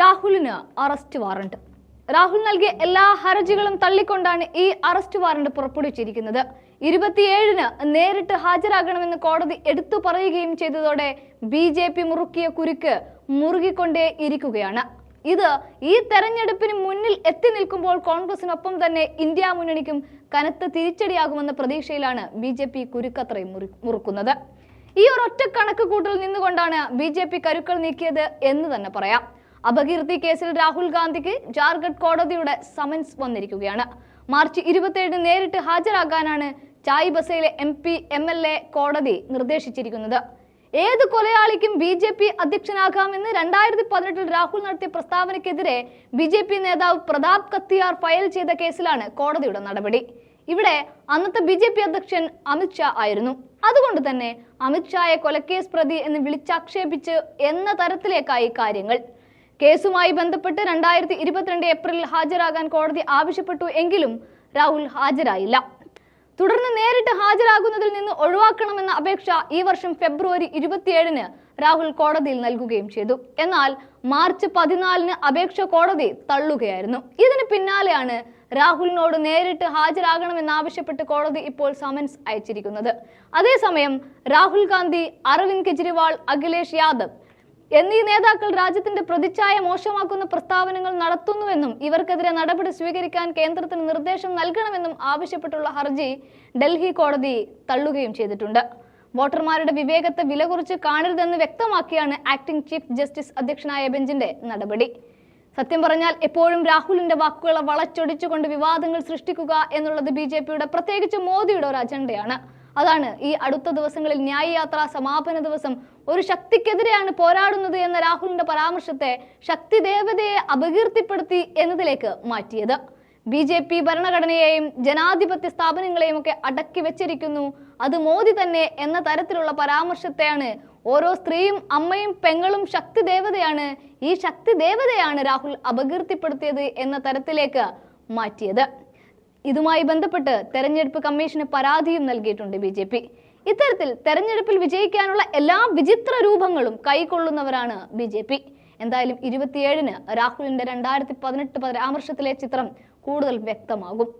രാഹുലിന് arrest warrant. Rahul നൽകിയ എല്ലാ ഹർജികളും തള്ളിക്കൊണ്ടാണ് ഈ അറസ്റ്റ് വാറണ്ട് പുറപ്പെടുവിച്ചിരിക്കുന്നത്. ഇരുപത്തിയേഴിന് നേരിട്ട് ഹാജരാകണമെന്ന് കോടതി എടുത്തു പറയുകയും ചെയ്തതോടെ ബി ജെ പി മുറുക്കിയ കുരുക്ക് മുറുകിക്കൊണ്ടേ ഇരിക്കുകയാണ്. ഇത് ഈ തെരഞ്ഞെടുപ്പിന് മുന്നിൽ എത്തി നിൽക്കുമ്പോൾ കോൺഗ്രസിനൊപ്പം തന്നെ ഇന്ത്യ മുന്നണിക്കും കനത്ത തിരിച്ചടിയാകുമെന്ന പ്രതീക്ഷയിലാണ് ബി ജെ പി കുരുക്കത്രയും മുറുക്കുന്നത്. ഈ ഒരൊറ്റ കണക്ക് കൂട്ടൽ നിന്നുകൊണ്ടാണ് ബി ജെ പി കരുക്കൾ നീക്കിയത് എന്ന് തന്നെ പറയാം. അപകീർത്തി കേസിൽ രാഹുൽ ഗാന്ധിക്ക് ജാർഖണ്ഡ് കോടതിയുടെ സമൻസ് വന്നിരിക്കുകയാണ്. മാർച്ച് ഇരുപത്തിയേഴിന് നേരിട്ട് ഹാജരാകാനാണ് ചായ് ബസയിലെ M P M L A കോടതി നിർദ്ദേശിച്ചിരിക്കുന്നത്. ഏത് കൊലയാളിക്കും ബി ജെ പി അധ്യക്ഷനാകാമെന്ന് രണ്ടായിരത്തി പതിനെട്ടിൽ രാഹുൽ നടത്തിയ പ്രസ്താവനയ്ക്കെതിരെ ബി ജെ പി നേതാവ് പ്രതാപ് കത്തിയാർ ഫയൽ ചെയ്ത കേസിലാണ് കോടതിയുടെ നടപടി. ഇവിടെ അന്നത്തെ ബി ജെ പി അധ്യക്ഷൻ അമിത്ഷാ ആയിരുന്നു. അതുകൊണ്ട് തന്നെ അമിത്ഷായെ കൊലക്കേസ് പ്രതി എന്ന് വിളിച്ചാക്ഷേപിച്ച് എന്ന തരത്തിലേക്കായി കാര്യങ്ങൾ. കേസുമായി ബന്ധപ്പെട്ട് രണ്ടായിരത്തി ഇരുപത്തിരണ്ട് ഏപ്രിലിൽ ഹാജരാകാൻ കോടതി ആവശ്യപ്പെട്ടു എങ്കിലും രാഹുൽ ഹാജരായില്ല. തുടർന്ന് നേരിട്ട് ഹാജരാകുന്നതിൽ നിന്ന് ഒഴിവാക്കണമെന്ന അപേക്ഷ ഈ വർഷം ഫെബ്രുവരി ഇരുപത്തിയേഴിന് രാഹുൽ കോടതിയിൽ നൽകുകയും ചെയ്തു. എന്നാൽ മാർച്ച് പതിനാലിന് അപേക്ഷ കോടതി തള്ളുകയായിരുന്നു. ഇതിന് പിന്നാലെയാണ് രാഹുലിനോട് നേരിട്ട് ഹാജരാകണമെന്നാവശ്യപ്പെട്ട് കോടതി ഇപ്പോൾ സമൻസ് അയച്ചിരിക്കുന്നത്. അതേസമയം രാഹുൽ ഗാന്ധി അരവിന്ദ് കെജ്രിവാൾ അഖിലേഷ് യാദവ് എന്നീ നേതാക്കൾ രാജ്യത്തിന്റെ പ്രതിച്ഛായ മോശമാക്കുന്ന പ്രസ്താവനകൾ നടത്തുന്നുവെന്നും ഇവർക്കെതിരെ നടപടി സ്വീകരിക്കാൻ കേന്ദ്രത്തിന് നിർദ്ദേശം നൽകണമെന്നും ആവശ്യപ്പെട്ടുള്ള ഹർജി ഡൽഹി കോടതി തള്ളുകയും ചെയ്തിട്ടുണ്ട്. വോട്ടർമാരുടെ വിവേകത്തെ വില കുറിച്ച് കാണരുതെന്ന് വ്യക്തമാക്കിയാണ് ആക്ടിംഗ് ചീഫ് ജസ്റ്റിസ് അധ്യക്ഷനായ ബെഞ്ചിന്റെ നടപടി. സത്യം പറഞ്ഞാൽ എപ്പോഴും രാഹുലിന്റെ വാക്കുകളെ വളച്ചൊടിച്ചുകൊണ്ട് വിവാദങ്ങൾ സൃഷ്ടിക്കുക എന്നുള്ളത് ബി പ്രത്യേകിച്ച് മോദിയുടെ ഒരു അജണ്ടയാണ്. അതാണ് ഈ അടുത്ത ദിവസങ്ങളിൽ ന്യായയാത്ര സമാപന ദിവസം. ഒരു ശക്തിക്കെതിരെയാണ് പോരാടുന്നത് എന്ന രാഹുലിന്റെ പരാമർശത്തെ ശക്തി ദേവതയെ അപകീർത്തിപ്പെടുത്തി എന്നതിലേക്ക് മാറ്റിയത്. ബി ജെ പി ഭരണഘടനയെയും ജനാധിപത്യ സ്ഥാപനങ്ങളെയും ഒക്കെ അടക്കി വെച്ചിരിക്കുന്നു. അത് മോദി തന്നെ എന്ന തരത്തിലുള്ള പരാമർശത്തെയാണ് ഓരോ സ്ത്രീയും അമ്മയും പെങ്ങളും ശക്തി ദേവതയാണ് ഈ ശക്തി ദേവതയാണ് രാഹുൽ അപകീർത്തിപ്പെടുത്തിയത് എന്ന തരത്തിലേക്ക് മാറ്റിയത്. ഇതുമായി ബന്ധപ്പെട്ട് തെരഞ്ഞെടുപ്പ് കമ്മീഷന് പരാതിയും നൽകിയിട്ടുണ്ട് ബി ജെ പി. ഇത്തരത്തിൽ തെരഞ്ഞെടുപ്പിൽ വിജയിക്കാനുള്ള എല്ലാ വിചിത്ര രൂപങ്ങളും കൈക്കൊള്ളുന്നവരാണ് ബി ജെ പി. എന്തായാലും ഇരുപത്തിയേഴിന് രാഹുലിന്റെ രണ്ടായിരത്തി പതിനെട്ട് പരാമർശത്തിലെ ചിത്രം കൂടുതൽ വ്യക്തമാകും.